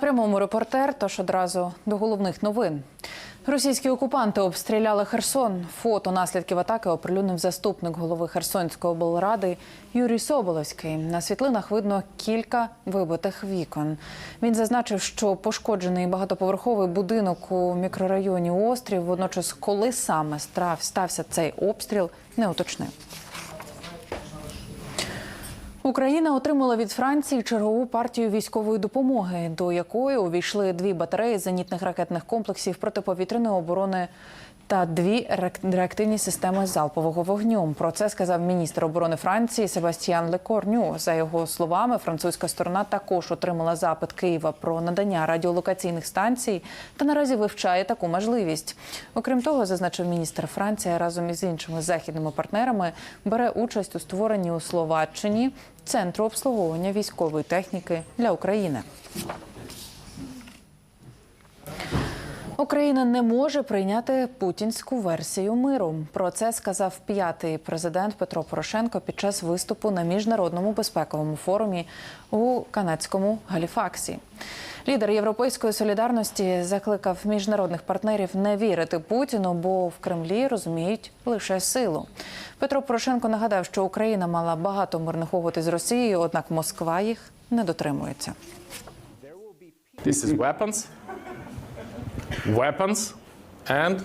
Прямому репортер, тож одразу до головних новин. Російські окупанти обстріляли Херсон. Фото наслідків атаки оприлюднив заступник голови Херсонської облради Юрій Соболевський. На світлинах видно кілька вибитих вікон. Він зазначив, що пошкоджений багатоповерховий будинок у мікрорайоні Острів. Водночас, коли саме стався цей обстріл, не уточнив. Україна отримала від Франції чергову партію військової допомоги, до якої увійшли дві батареї зенітних ракетних комплексів протиповітряної оборони та дві реак- реактивні системи залпового вогню. Про це сказав міністр оборони Франції Себастьян Лекорню. За його словами, французька сторона також отримала запит Києва про надання радіолокаційних станцій та наразі вивчає таку можливість. Окрім того, зазначив міністр Франція разом із іншими західними партнерами бере участь у створенні у Словаччині центру обслуговування військової техніки для України. Україна не може прийняти путінську версію миру. Про це сказав п'ятий президент Петро Порошенко під час виступу на міжнародному безпековому форумі у канадському Галіфаксі. Лідер європейської солідарності закликав міжнародних партнерів не вірити Путіну, бо в Кремлі розуміють лише силу. Петро Порошенко нагадав, що Україна мала багато мирних угод із Росією, однак Москва їх не дотримується. This is weapons, weapons, and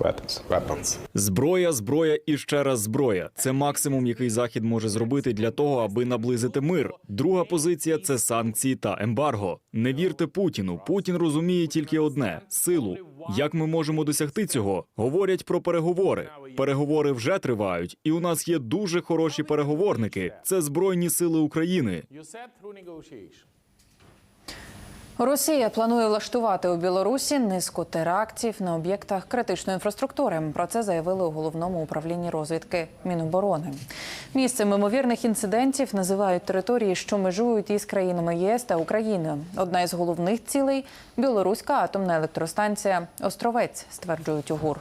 Weapons. weapons. Зброя, зброя і ще раз зброя. Це максимум, який захід може зробити для того, аби наблизити мир. Друга позиція це санкції та ембарго. Не вірте Путіну. Путін розуміє тільки одне силу. Як ми можемо досягти цього? Говорять про переговори. Переговори вже тривають, і у нас є дуже хороші переговорники. Це збройні сили України. Росія планує влаштувати у Білорусі низку терактів на об'єктах критичної інфраструктури. Про це заявили у головному управлінні розвідки Міноборони. Місцем ймовірних інцидентів називають території, що межують із країнами ЄС та Україною. Одна із головних цілей білоруська атомна електростанція Островець, стверджують у ГУР.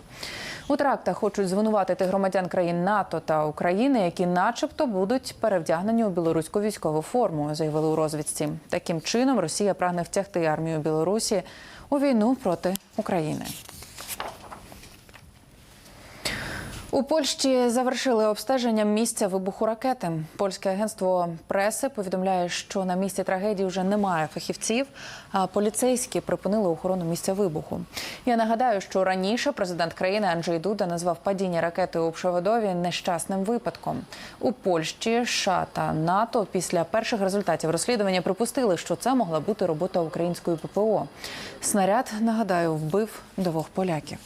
У терактах хочуть звинуватити громадян країн НАТО та України, які, начебто, будуть перевдягнені у білоруську військову форму, заявили у розвідці. Таким чином Росія прагне втягти армію Білорусі у війну проти України. У Польщі завершили обстеження місця вибуху ракети. Польське агентство преси повідомляє, що на місці трагедії вже немає фахівців, а поліцейські припинили охорону місця вибуху. Я нагадаю, що раніше президент країни Анджей Дуда назвав падіння ракети у Пшеводові нещасним випадком. У Польщі США та НАТО після перших результатів розслідування припустили, що це могла бути робота української ППО. Снаряд нагадаю вбив двох поляків.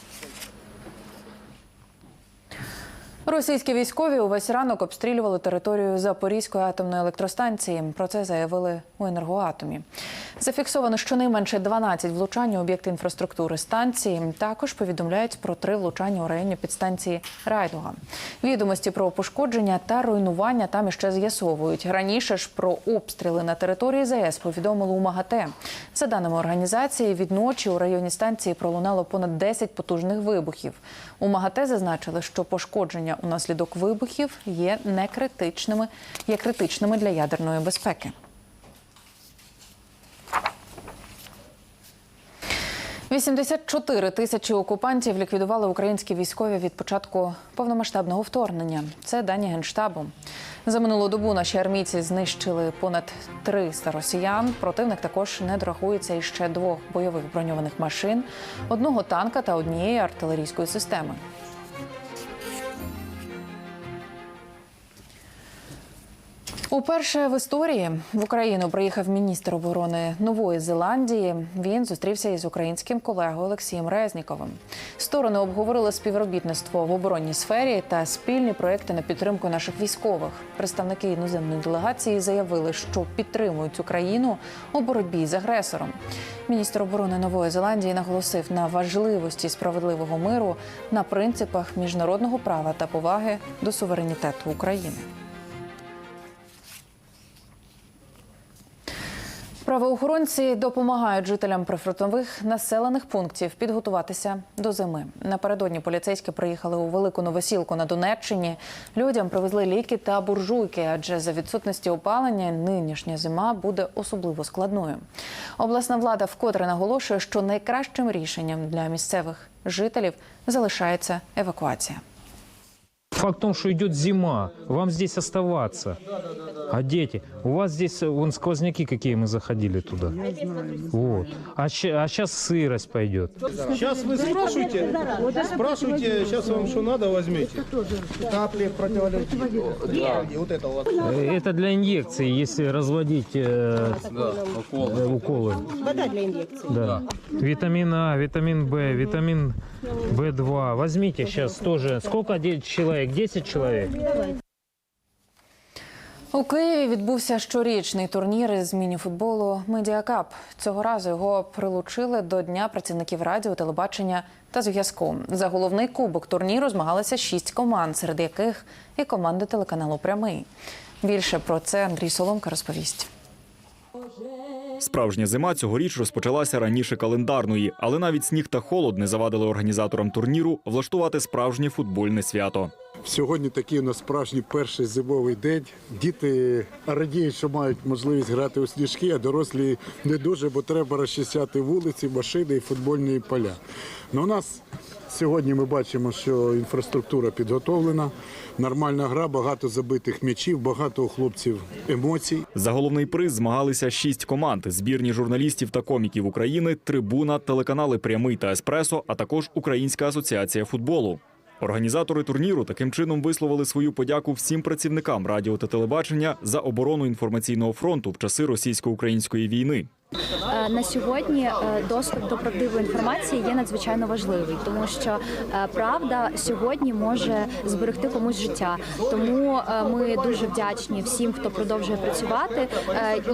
Російські військові увесь ранок обстрілювали територію Запорізької атомної електростанції. Про це заявили у енергоатомі. Зафіксовано щонайменше 12 влучань у об'єкти інфраструктури станції. Також повідомляють про три влучання у районі підстанції Райдуга. Відомості про пошкодження та руйнування там іще з'ясовують. Раніше ж про обстріли на території ЗАЕС повідомили у МАГАТЕ. За даними організації, від ночі у районі станції пролунало понад 10 потужних вибухів. У МАГАТЕ зазначили, що пошкодження унаслідок вибухів є некритичними, є критичними для ядерної безпеки. «84 тисячі окупантів ліквідували українські військові від початку повномасштабного вторгнення. Це дані генштабу. За минулу добу наші армійці знищили понад 300 росіян. Противник також не дорахується іще двох бойових броньованих машин, одного танка та однієї артилерійської системи. Уперше в історії в Україну приїхав міністр оборони Нової Зеландії. Він зустрівся із українським колегою Олексієм Резніковим. Сторони обговорили співробітництво в оборонній сфері та спільні проекти на підтримку наших військових. Представники іноземної делегації заявили, що підтримують Україну у боротьбі з агресором. Міністр оборони Нової Зеландії наголосив на важливості справедливого миру на принципах міжнародного права та поваги до суверенітету України. Правоохоронці допомагають жителям прифронтових населених пунктів підготуватися до зими. Напередодні поліцейські приїхали у велику новосілку на Донеччині. Людям привезли ліки та буржуйки, адже за відсутності опалення нинішня зима буде особливо складною. Обласна влада вкотре наголошує, що найкращим рішенням для місцевих жителів залишається евакуація. Факт в том, что идет зима, вам здесь оставаться. А дети? У вас здесь э, вон сквозняки какие мы заходили туда. Вот. А, сейчас сырость пойдет. Сейчас вы спрашиваете, спрашивайте, сейчас вам что надо, возьмите. Капли противолетные. И вот это вот. Э, Это для инъекции, если разводить э, э, уколы. Вода для инъекций. Да. Витамин А, витамин Б, витамин В2. Возьмите сейчас тоже. Сколько де- человек? 10 человек? У Києві відбувся щорічний турнір із міні-футболу Медіакап. Цього разу його прилучили до Дня працівників радіо, телебачення та зв'язку. За головний кубок турніру змагалися шість команд, серед яких і команда телеканалу Прямий. Більше про це Андрій Соломка розповість. Справжня зима цьогоріч розпочалася раніше календарної, але навіть сніг та холод не завадили організаторам турніру влаштувати справжнє футбольне свято. Сьогодні такий у нас справжній перший зимовий день. Діти радіють, що мають можливість грати у сніжки, а дорослі не дуже, бо треба розчищати вулиці, машини і футбольні поля. Ну, у нас сьогодні ми бачимо, що інфраструктура підготовлена, нормальна гра, багато забитих м'ячів, багато у хлопців емоцій. За головний приз змагалися шість команд: збірні журналістів та коміків України, трибуна, телеканали Прямий та Еспресо, а також Українська асоціація футболу. Організатори турніру таким чином висловили свою подяку всім працівникам радіо та телебачення за оборону інформаційного фронту в часи російсько-української війни. Е, На сьогодні е, доступ до правдивої інформації є надзвичайно важливий, тому що е, правда сьогодні може зберегти комусь життя. Тому ми дуже вдячні всім, хто продовжує працювати,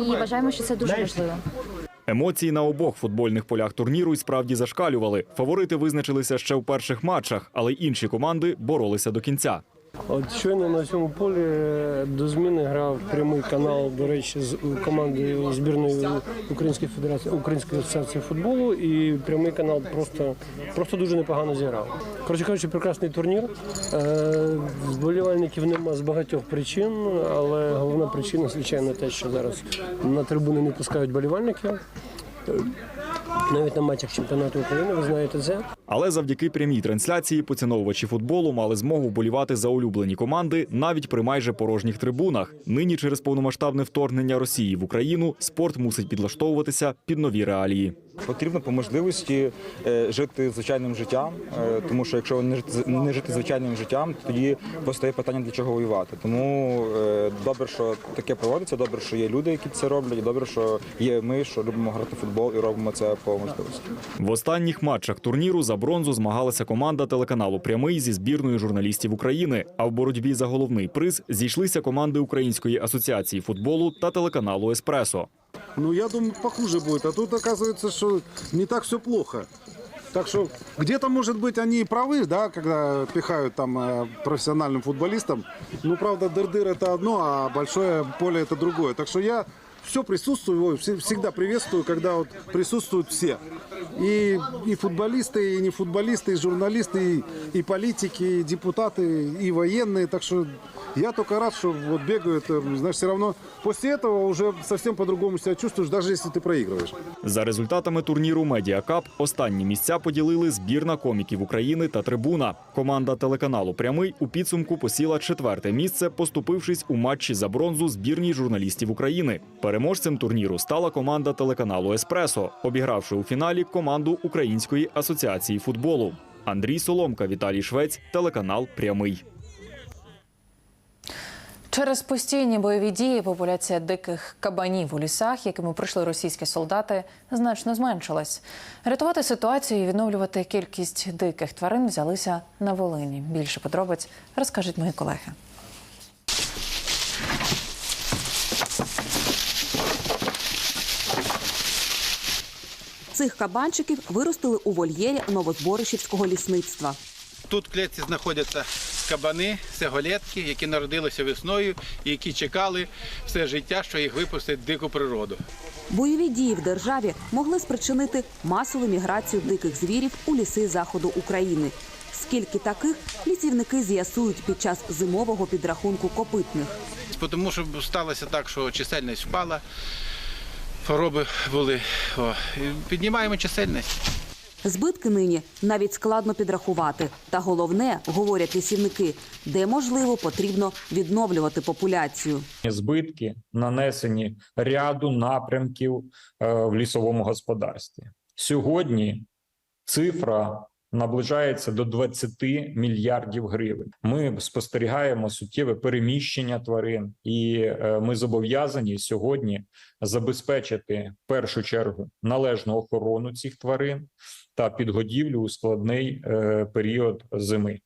і вважаємо, що це дуже важливо. Емоції на обох футбольних полях турніру й справді зашкалювали. Фаворити визначилися ще в перших матчах, але інші команди боролися до кінця. От щойно на цьому полі е, до зміни грав прямий канал, до речі, з командою збірної Української Федерації Української асоціації футболу, і прямий канал просто, просто дуже непогано зіграв. Коротше кажучи, прекрасний турнір. Е, Вболівальників нема з багатьох причин, але головна причина, звичайно, те, що зараз на трибуни не пускають болівальників. Навіть на матчах чемпіонату України, ви знаєте це. Але завдяки прямій трансляції поціновувачі футболу мали змогу вболівати за улюблені команди навіть при майже порожніх трибунах. Нині через повномасштабне вторгнення Росії в Україну спорт мусить підлаштовуватися під нові реалії. Потрібно по можливості е, жити звичайним життям, е, тому що якщо не жити, не жити звичайним життям, тоді постає питання для чого воювати. Тому е, добре, що таке проводиться, добре, що є люди, які це роблять, добре, що є ми, що любимо грати в футбол і робимо це по можливості. В останніх матчах турніру за бронзу змагалася команда телеканалу Прямий зі збірною журналістів України. А в боротьбі за головний приз зійшлися команди Української асоціації футболу та телеканалу Еспресо. Ну, я думаю, похуже будет. А тут оказывается, что не так все плохо. Так что где-то, может быть, они и правы, да, когда пихают там э, профессиональным футболистам. Ну, правда, дыр-дыр это одно, а большое поле это другое. Так что я все присутствую, ой, вс- всегда приветствую, когда вот присутствуют все. И, и футболисты, и не футболисты, и журналисты, и, и политики, и депутаты, и военные. Так что я только рад, что вот бегают, э, знаешь, все равно после этого уже совсем по-другому себя чувствуешь, даже если ты проигрываешь. За результатами турніру Медіакап останні місця поділили збірна коміків України та трибуна. Команда телеканалу Прямий у підсумку посіла четверте місце, поступившись у матчі за бронзу збірній журналістів України. Переможцем турніру стала команда телеканалу Еспресо, обігравши у фіналі команду Української асоціації футболу. Андрій Соломка, Віталій Швець, телеканал Прямий. Через постійні бойові дії популяція диких кабанів у лісах, якими прийшли російські солдати, значно зменшилась. Рятувати ситуацію і відновлювати кількість диких тварин взялися на Волині. Більше подробиць розкажуть мої колеги. Цих кабанчиків виростили у вольєрі Новозборишівського лісництва. Тут в клетці знаходяться кабани, це голетки, які народилися весною і які чекали все життя, що їх випустять в дику природу. Бойові дії в державі могли спричинити масову міграцію диких звірів у ліси заходу України. Скільки таких лісівники з'ясують під час зимового підрахунку копитних. Тому що сталося так, що чисельність впала, хвороби були. О, і піднімаємо чисельність. Збитки нині навіть складно підрахувати. Та головне, говорять лісівники, де можливо потрібно відновлювати популяцію. Збитки нанесені ряду напрямків е, в лісовому господарстві. Сьогодні цифра наближається до 20 мільярдів гривень. Ми спостерігаємо суттєве переміщення тварин, і е, ми зобов'язані сьогодні забезпечити в першу чергу належну охорону цих тварин та підгодівлю у складний е, період зими.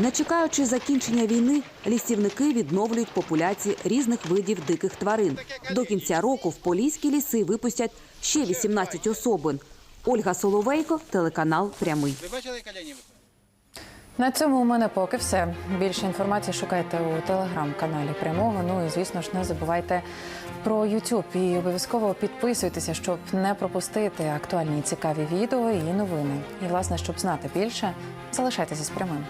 Не чекаючи закінчення війни, лісівники відновлюють популяції різних видів диких тварин. До кінця року в поліські ліси випустять ще 18 особин. Ольга Соловейко, телеканал Прямий. Ви бачили? На цьому у мене поки все. Більше інформації шукайте у телеграм-каналі прямого. Ну і звісно ж не забувайте про YouTube. І обов'язково підписуйтеся, щоб не пропустити актуальні і цікаві відео і новини. І власне, щоб знати більше, залишайтеся з прямим.